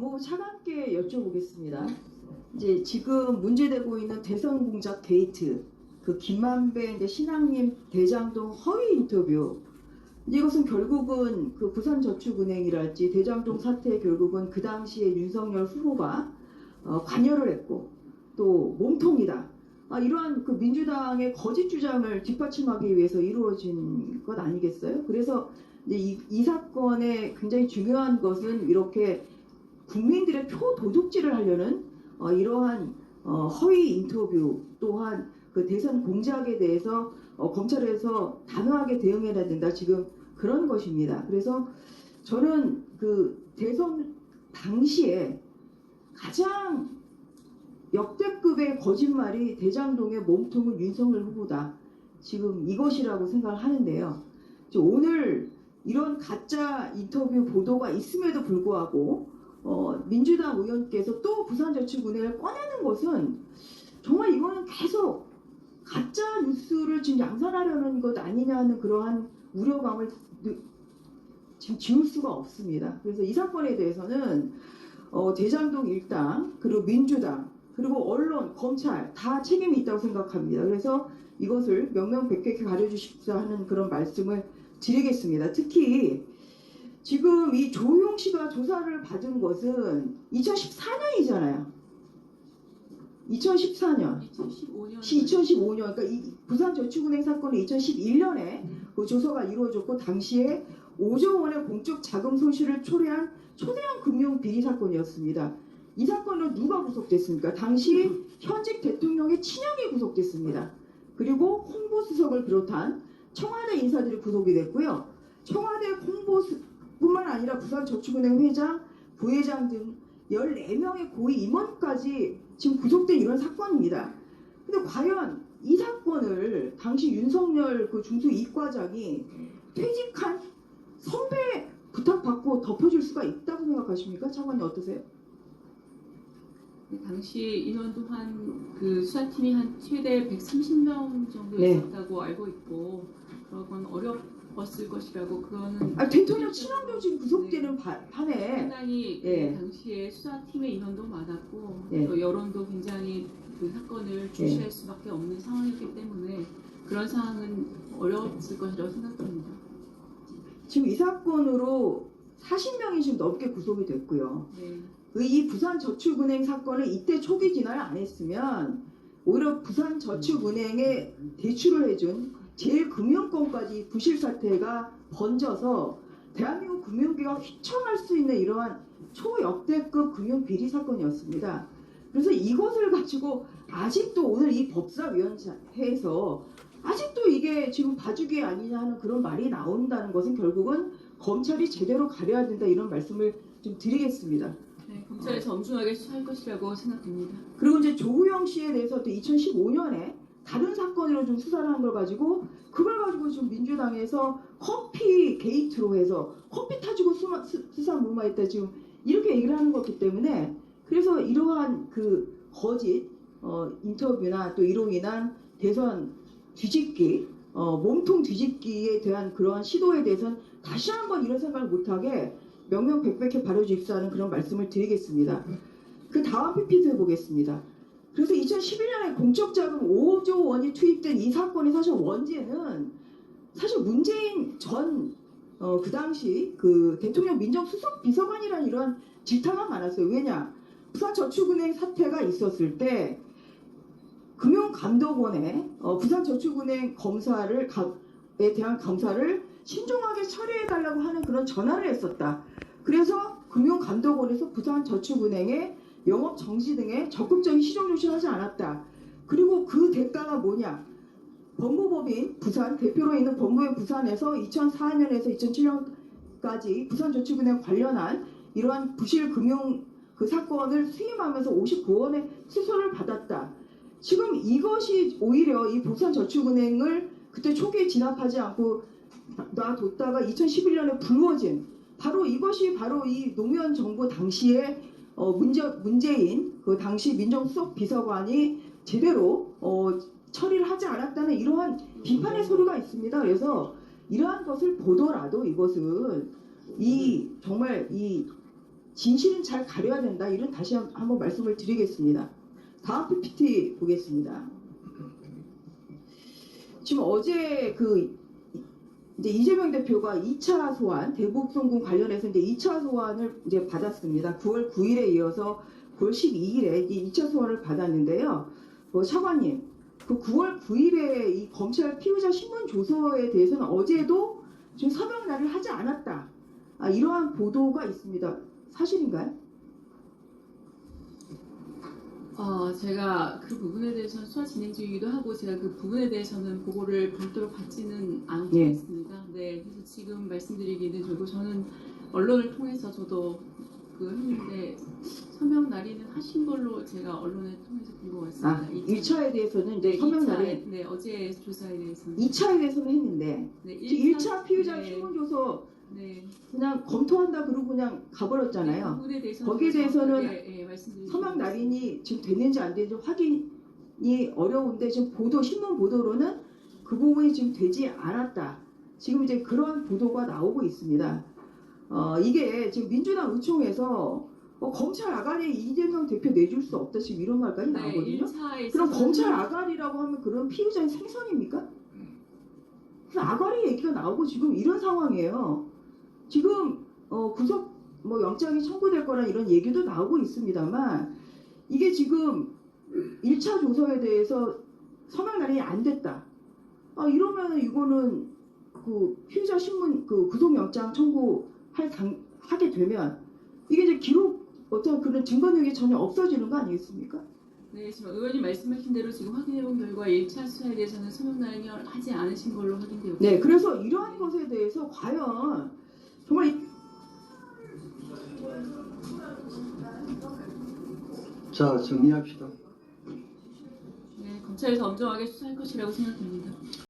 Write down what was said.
너무 차갑게 여쭤보겠습니다. 이제 지금 문제되고 있는 대선 공작 게이트, 그 김만배 신앙님 대장동 허위 인터뷰. 이것은 결국은 그 부산저축은행이랄지 대장동 사태 결국은 그 당시에 윤석열 후보가 어, 관여를 했고 또 몸통이다. 아, 이러한 그 민주당의 거짓 주장을 뒷받침하기 위해서 이루어진 것 아니겠어요? 그래서 이, 이 사건의 굉장히 중요한 것은 이렇게 국민들의 표 도둑질을 하려는 어, 이러한 어, 허위 인터뷰 또한 그 대선 공작에 대해서 어, 검찰에서 단호하게 대응해야 된다 지금 그런 것입니다. 그래서 저는 그 대선 당시에 가장 역대급의 거짓말이 대장동의 몸통은 윤석열 후보다 지금 이것이라고 생각을 하는데요. 오늘 이런 가짜 인터뷰 보도가 있음에도 불구하고 어, 민주당 의원께서 또 부산저축은행을 꺼내는 것은 정말 이거는 계속 가짜 뉴스를 지금 양산하려는 것 아니냐는 그러한 우려감을 느- 지금 지울 수가 없습니다. 그래서 이 사건에 대해서는 어, 대장동 일당 그리고 민주당 그리고 언론, 검찰 다 책임이 있다고 생각합니다. 그래서 이것을 명명백백히 가려주십사 하는 그런 말씀을 드리겠습니다. 특히 지금 이 조용 씨가 조사를 받은 것은 2014년이잖아요. 2014년. 2015년 2015년, 그러니까 이 부산저축은행 사건은 2011년에 그 조사가 이루어졌고 당시에 5조 원의 공적 자금 손실을 초래한 초대형 금융 비리 사건이었습니다. 이 사건은 누가 구속됐습니까? 당시 현직 대통령의 친형이 구속됐습니다. 그리고 홍보수석을 비롯한 청와대 인사들이 구속이 됐고요. 청와대 홍보 뿐만 아니라 부산저축은행 회장, 부회장 등 14명의 고위 임원까지 지금 구속된 이런 사건입니다. 근데 과연 이 사건을 당시 윤석열 그 중수 이과장이 퇴직한 선배 부탁받고 덮어줄 수가 있다고 생각하십니까? 차관님 어떠세요? 네, 당시 인원 또한 그 수사팀이 한 최대 130명 정도 네. 있었다고 알고 있고 그런 건어 려웠을 것이라고 그거는 아 대통령 지금 구속되는 바- 판에 상당히 예. 그 당시에 수사팀의 인원도 많았고 예. 또 여론도 굉장히 그 사건을 주시할 수밖에 없는 상황이었기 때문에 그런 상황은 어려웠을 것이라고 생각합니다. 지금 이 사건으로 40명이 지금 넘게 구속이 됐고요. 네. 그이 부산 저축은행 사건을 이때 초기 진화를 안 했으면 오히려 부산 저축은행에 대출을 해준 제일금융권까지 부실 사태가 번져서 대한민국 금융기가 휘청할 수 있는 이러한 초역대급 금융 비리 사건이었습니다. 그래서 이것을 가지고 아직도 오늘 이 법사위원회에서 아직도 이게 지금 봐주기 아니냐 하는 그런 말이 나온다는 것은 결국은 검찰이 제대로 가려야 된다 이런 말씀을 좀 드리겠습니다. 네, 검찰이 엄중하게 수사할 것이라고 생각됩니다. 그리고 이제 조우영 씨에 대해서 또 2015년에 다른 사건으로 좀 수사를 한 걸 가지고 그걸 가지고 지금 민주당에서 커피 게이트로 해서 커피 타주고 수마- 수- 수사 무마했다 지금 이렇게 얘기를 하는 거기 때문에 그래서 이러한 그 거짓 어, 인터뷰나 또 이로 인한 대선 뒤집기 어, 몸통 뒤집기에 대한 그러한 시도에 대해서는 다시 한번 이런 생각을 못하게 명명백백히 바로주십사하는 그런 말씀을 드리겠습니다. 그 다음 PPT 보겠습니다. 그래서 2011년에 공적 자금 5조 원이 투입된 이 사건의 사실 원죄는 사실 문재인 전 어, 그 당시 그 대통령 민정수석 비서관이라는 이런 질타가 많았어요. 왜냐? 부산저축은행 사태가 있었을 때 금융감독원에 어, 부산저축은행 검사를 가- 에 대한 감사를 신중하게 처리해달라고 하는 그런 전화를 했었다. 그래서 금융감독원에서 부산저축은행에 영업 정지 등의 적극적인 시정 조치를 하지 않았다. 그리고 그 대가가 뭐냐? 법무법인 부산 대표로 있는 법무부 부산에서 2004년에서 2007년까지 부산저축은행 관련한 이러한 부실 금융 그 사건을 수임하면서 59원의 수수료를 받았다. 지금 이것이 오히려 이 부산저축은행을 그때 초기에 진압하지 않고 놔뒀다가 2011년에 불거진 바로 이것이 바로 이 노무현 정부 당시에 어, 문제, 문재인 그 당시 민정수석 비서관이 제대로 어, 처리를 하지 않았다는 이러한 비판의 소리가 있습니다. 그래서 이러한 것을 보더라도 이것은 이 정말 이 진실은 잘 가려야 된다. 이런 다시 한- 한번 말씀을 드리겠습니다. 다음 PPT 보겠습니다. 지금 어제 그 이제 이재명 대표가 2차 소환 대북 송금 관련해서 이제 2차 소환을 이제 받았습니다. 9월 9일에 이어서 9월 12일에 이 2차 소환을 받았는데요. 뭐 차관님, 그 9월 9일에 이 검찰 피의자 신문 조서에 대해서는 어제도 지금 서명 날을 하지 않았다. 아, 이러한 보도가 있습니다. 사실인가요? 어, 제가 그 부분에 대해서는 수사 진행 중이기도 하고 제가 그 부분에 대해서는 보고를 별도로 받지는 않고 예. 있습니다. 네, 그래서 지금 말씀드리기는 저고 저는 언론을 통해서 저도 그 했는데 서명 날인은 하신 걸로 제가 언론을 통해서 보고 왔습니다. 아, 1차에 대해서는 이제 네, 서명 2차, 날에 네, 어제 조사에 대해서는 2차에 대해서는 했는데 네, 1차 피의자 네, 신문 조서 네, 그냥 검토한다 그러고 그냥 그 가버렸잖아요. 부분에 대해서는 거기에 대해서는 예, 예, 말씀드리겠습니다. 서명 날인이 지금 됐는지 안 됐는지 확인이 어려운데 지금 보도 신문 보도로는 그 부분이 지금 되지 않았다. 지금 이제 그런 보도가 나오고 있습니다. 어, 이게 지금 민주당 의총에서 어, 검찰 아가리 이재명 대표 내줄 수 없다 지금 이런 말까지 네, 나오거든요. 1차에 그럼 검찰 아가리라고 하면 그런 피의자의 생선입니까? 그래서 아가리 얘기가 나오고 지금 이런 상황이에요. 지금 어, 구속 뭐 영장이 청구될 거란 이런 얘기도 나오고 있습니다만 이게 지금 1차 조서에 대해서 서명 날인이 안 됐다. 아 이러면 이거는 그 피의자 신문 그 구속영장 청구할 당, 하게 되면 이게 이제 기록 어떤 그런 증거 능력이 전혀 없어지는 거 아니겠습니까? 네, 지금 의원님 말씀하신 대로 지금 확인해본 결과 1차 수사에 대해서는 서명 날인이 하지 않으신 걸로 확인되고 네, 그래서 이러한 것에 대해서 과연 정말 이- 자, 정리합시다. 네, 검찰에서 엄정하게 수사할 것이라고 생각됩니다.